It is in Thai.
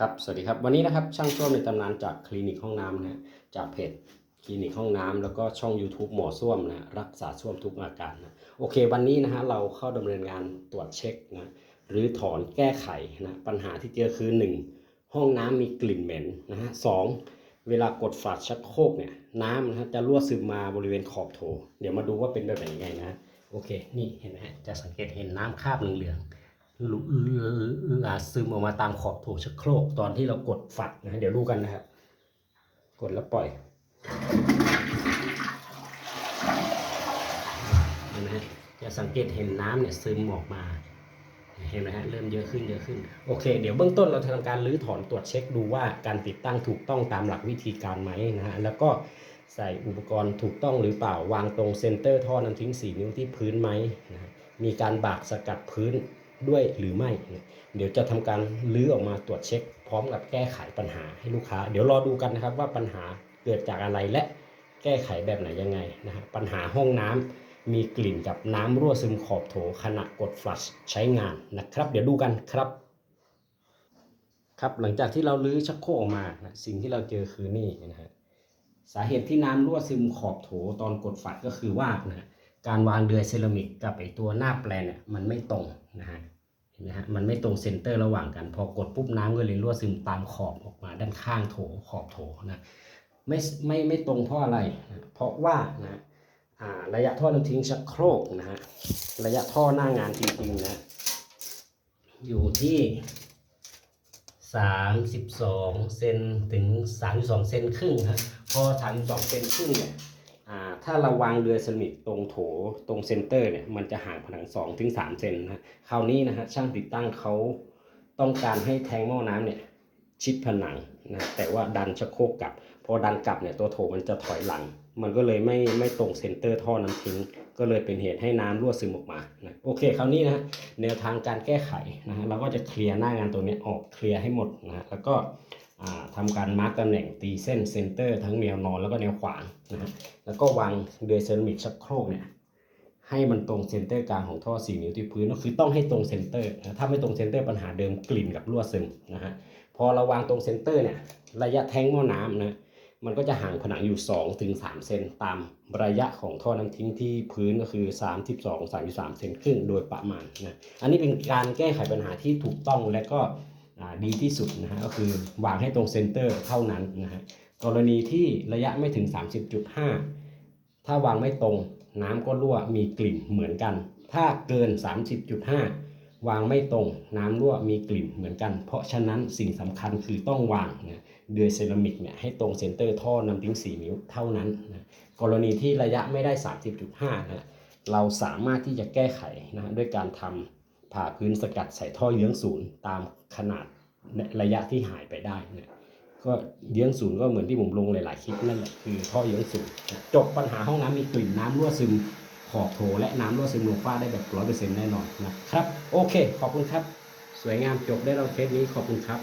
ครับ สวัสดีครับวันนี้นะครับช่างส้วมในตำนานจากคลินิกห้องน้ำนะฮะจากเพจคลินิกห้องน้ำแล้วก็ช่อง YouTube หมอส้วมนะรักษาส้วมทุกอาการนะโอเค วันนี้นะฮะเราเข้าดำเนินงานตรวจเช็คนะหรือถอนแก้ไขนะปัญหาที่เจอคือ 1. ห้องน้ำมีกลิ่นเหม็นนะฮะสองเวลากดฝาชักโครกเนี่ยน้ำนะฮะจะรั่วซึมมาบริเวณขอบโถ เดี๋ยวมาดูว่าเป็นแบบไหนไงนะโอเค นี่เห็นไหมจะสังเกตเห็นน้ำคาบเหลืองๆ ลุลาซึมออกมาตามขอบโถชักโครกตอนที่เรากดฝัดนะเดี๋ยวดูกันนะครับ กดแล้วปล่อยเห็นไหมฮะจะสังเกตเห็นน้ำเนี่ยซึมออกมา เห็นไหมฮะเริ่มเยอะขึ้นเยอะขึ้น โอเค เดี๋ยวเบื้องต้นเราจะทำการรื้อถอนตรวจเช็คดูว่าการติดตั้งถูกต้องตามหลักวิธีการไหมนะฮะแล้วก็ใส่อุปกรณ์ถูกต้องหรือเปล่าวางตรงเซนเตอร์ท่อน้ำทิ้ง 4 นิ้วที่พื้นไหมนะมีการบากสกัดพื้น ด้วยหรือไม่ เดี๋ยวจะทำการรื้อออกมาตรวจเช็ค พร้อมกับแก้ไขปัญหาให้ลูกค้า เดี๋ยวรอดูกันนะครับว่าปัญหาเกิดจากอะไรและแก้ไขแบบไหนยังไงนะฮะปัญหาห้องน้ำมีกลิ่นกับน้ำรั่วซึมขอบโถขณะกดฟลัชใช้งานนะครับ เดี๋ยวดูกันครับครับหลังจากที่เราลื้อชักโครกออกมานะสิ่งที่เราเจอคือนี่นะฮะสาเหตุที่น้ำรั่วซึมขอบโถตอนกดฝัดก็คือว่านะการวางเดือยเซรามิกกับไอตัวหน้าแปลนเนี่ยมันไม่ตรงนะฮะ เห็นไหมฮะมันไม่ตรงเซนเตอร์ระหว่างกัน พอกดปุ๊บน้ำก็เลยรั่วซึมตามขอบออกมาด้านข้างโถขอบโถนะไม่ไม่ไม่ตรงเพราะอะไรนะเพราะว่านะระยะท่อน้ำทิ้งชักโครกนะฮะระยะท่อหน้างานจริงๆนะอยู่ที่32เซนถึง32เซนครึ่งฮะพอ32เซนครึ่งเนี่ย ถ้าเราวางเรือเซรามิกตรงโถตรงเซนเตอร์เนี่ยมันจะห่างผนัง2ถึง3เซนนะคราวนี้นะฮะช่างติดตั้งเขาต้องการให้แทงหม้อน้ำเนี่ยชิดผนังนะแต่ว่าดันชักโครกกลับ พอดันกลับเนี่ยตัวโถมันจะถอยหลัง มันก็เลยไม่ไม่ตรงเซนเตอร์ท่อน้ำทิ้ง ก็เลยเป็นเหตุให้น้ำรั่วซึมออกมานะโอเคคราวนี้นะแนวทางการแก้ไขนะฮะเราก็จะเคลียร์หน้างานตรงนี้ออกเคลียร์ให้หมดนะฮะแล้วก็ ทำการมาร์กตำแหน่งตีเส้นเซนเตอร์ทั้งแนวนอนแล้วก็แนวขวางนะฮะแล้วก็วางเดือยเซรามิกชักโครกเนี่ยให้มันตรงเซนเตอร์กลางของท่อ4นิ้วที่พื้นก็คือต้องให้ตรงเซนเตอร์นะถ้าไม่ตรงเซนเตอร์ปัญหาเดิมกลิ่นกับรั่วซึมนะฮะพอเราวางตรงเซนเตอร์เนี่ยระยะแทงหม้อน้ำนะมันก็จะห่างผนังอยู่2ถึง3เซนตามระยะของท่อน้ำทิ้งที่พื้นก็คือ 32 33เซนครึ่งโดยประมาณนะอันนี้เป็นการแก้ไขปัญหาที่ถูกต้องและก็ ดีที่สุดนะฮะก็คือวางให้ตรงเซนเตอร์เท่านั้นนะฮะกรณีที่ระยะไม่ถึง 30.5 ถ้าวางไม่ตรงน้ำก็รั่วมีกลิ่นเหมือนกัน ถ้าเกิน 30.5 วางไม่ตรงน้ำรั่วมีกลิ่นเหมือนกัน เพราะฉะนั้นสิ่งสำคัญคือต้องวางนะเดือยเซรามิกเนี่ยให้ตรงเซนเตอร์ท่อนำทิ้ง4 นิ้วเท่านั้นนะกรณีที่ระยะไม่ได้ 30.5นะเราสามารถที่จะแก้ไขนะด้วยการทำ ผ่าพื้นสกัดใส่ท่อเยื้องศูนย์ตามขนาดระยะที่หายไปได้นะก็เยื้องศูนย์ก็เหมือนที่ผมลงหลาย ๆ คลิปนั่นแหละคือท่อเยื้องศูนย์จบปัญหาห้องน้ำมีกลิ่นน้ำรั่วซึมขอบโถและน้ำรั่วซึมลงฝ้าได้แบบร้อยเปอร์เซ็นต์แน่นอนนะครับ โอเค ขอบคุณครับ สวยงามจบได้เราเคสนี้ขอบคุณครับ